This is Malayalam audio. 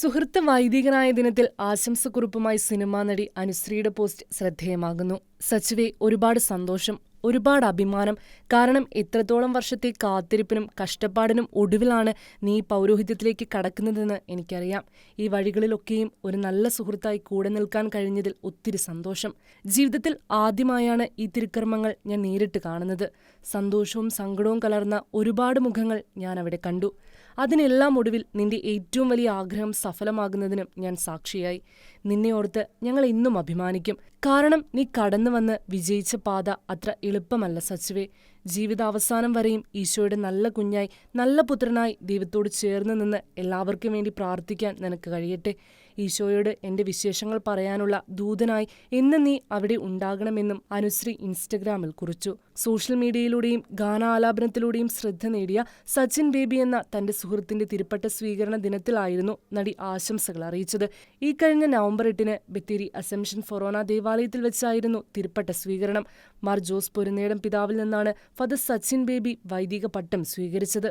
സുഹൃത്ത് വൈദികനായ ദിനത്തിൽ ആശംസക്കുറിപ്പുമായി സിനിമാ നടി അനുശ്രീയുടെ പോസ്റ്റ് ശ്രദ്ധേയമാകുന്നു. സച്ചുവെ ഒരുപാട് സന്തോഷം ഒരുപാട് അഭിമാനം. കാരണം ഇത്രത്തോളം വർഷത്തെ കാത്തിരിപ്പിനും കഷ്ടപ്പാടിനും ഒടുവിലാണ് നീ പൗരോഹിത്യത്തിലേക്ക് കടക്കുന്നതെന്ന് എനിക്കറിയാം. ഈ വഴികളിലൊക്കെയും ഒരു നല്ല സുഹൃത്തായി കൂടെ നിൽക്കാൻ കഴിഞ്ഞതിൽ ഒത്തിരി സന്തോഷം. ജീവിതത്തിൽ ആദ്യമായാണ് ഈ തിരുക്കർമ്മങ്ങൾ ഞാൻ നേരിട്ട് കാണുന്നത്. സന്തോഷവും സങ്കടവും കലർന്ന ഒരുപാട് മുഖങ്ങൾ ഞാൻ അവിടെ കണ്ടു. അതിനെല്ലാം ഒടുവിൽ നിന്റെ ഏറ്റവും വലിയ ആഗ്രഹം സഫലമാകുന്നതിനും ഞാൻ സാക്ഷിയായി. നിന്നെ ഓർത്ത് ഞങ്ങൾ ഇന്നും അഭിമാനിക്കും. കാരണം നീ കടന്നു വന്ന് വിജയിച്ച പാത അത്ര എളുപ്പമല്ല സച്ചുവേ. ജീവിതാവസാനം വരെയും ഈശോയുടെ നല്ല കുഞ്ഞായി നല്ല പുത്രനായി ദൈവത്തോട് ചേർന്ന് നിന്ന് എല്ലാവർക്കും വേണ്ടി പ്രാർത്ഥിക്കാൻ നിനക്ക് കഴിയട്ടെ. ഈശോയോട് എന്റെ വിശേഷങ്ങൾ പറയാനുള്ള ദൂതനായി എന്ന് നീ അവിടെ ഉണ്ടാകണമെന്നും അനുശ്രീ ഇൻസ്റ്റഗ്രാമിൽ കുറിച്ചു. സോഷ്യൽ മീഡിയയിലൂടെയും ഗാനാലാപനത്തിലൂടെയും ശ്രദ്ധ നേടിയ സച്ചിൻ ബേബി എന്ന തന്റെ സുഹൃത്തിന്റെ തിരുപ്പട്ട സ്വീകരണ ദിനത്തിലായിരുന്നു നടി ആശംസകൾ അറിയിച്ചത്. ഈ കഴിഞ്ഞ നവംബർ എട്ടിന് ബത്തേരി അസംഷൻ ഫൊറോണ ദേവാലയത്തിൽ വെച്ചായിരുന്നു തിരുപ്പട്ട സ്വീകരണം. മാർ ജോസ് പൊരുന്നേടം പിതാവിൽ നിന്നാണ് ഫദർ സച്ചിൻ ബേബി വൈദിക പട്ടം സ്വീകരിച്ചത്.